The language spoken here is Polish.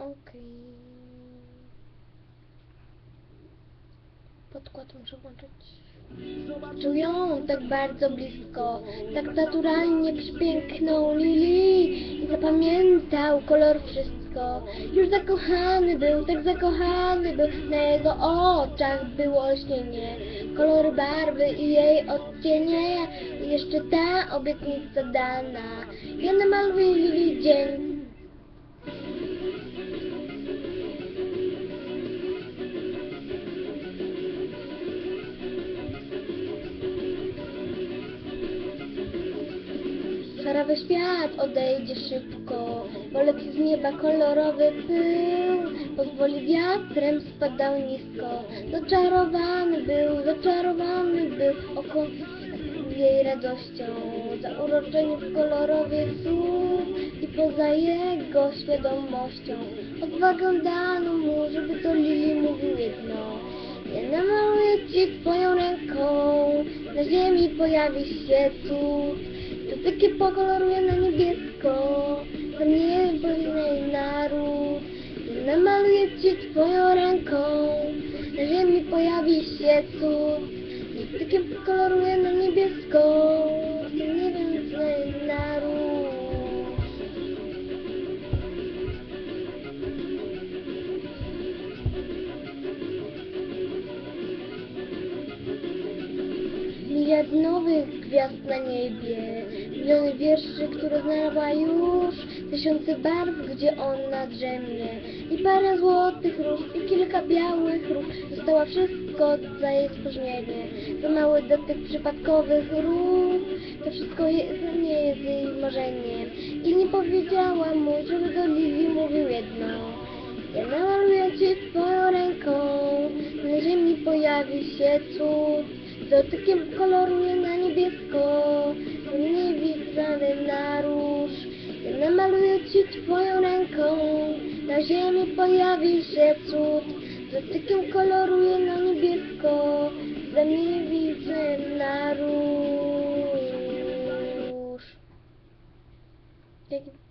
Okej. Podkład muszę włączyć. Czują tak bardzo blisko, tak naturalnie przepiękną Lili i zapamiętał kolor wszystko. Już zakochany był, tak zakochany był, na jego oczach było olśnienie. Kolor barwy i jej odcienie, jeszcze ta obietnica dana. Ja namaluję Lili dzień Szarawy świat odejdzie szybko, bo leci z nieba kolorowy pył. Pozwoli wiatrem spadał nisko, zaczarowany był, zaczarowany był oko jej radością. Zauroczony w kolorowych słów i poza jego świadomością. Odwagę dano mu, żeby to Lili mówił jedno. Ja namaluję ci twoją ręką, na ziemi pojawi się cud. Dotyki pokoloruję na niebiesko, za mnie i naród. Ja namaluję ci twoją ręką, na ziemi pojawi się cud. Pokoloruję Miliard nowych gwiazd na niebie, miliony wierszy, które znalazła już, tysiące barw, gdzie ona drzemie. I parę złotych róż, i kilka białych róż, została wszystko za jej spóźnienie. Za mały dotyk przypadkowych róż, to wszystko jest, nie jest jej marzeniem. I nie powiedziała mu, żeby do Lili mówił jedno. Ja namaluję ci twoją ręką, na ziemi pojawi się cud dotykiem koloruje na niebiesko Niewidziany na róż Ja namaluję ci twoją ręką Na ziemi pojawi się cud Dotykiem koloruje na niebiesko Za niewidziany róż Dzięki.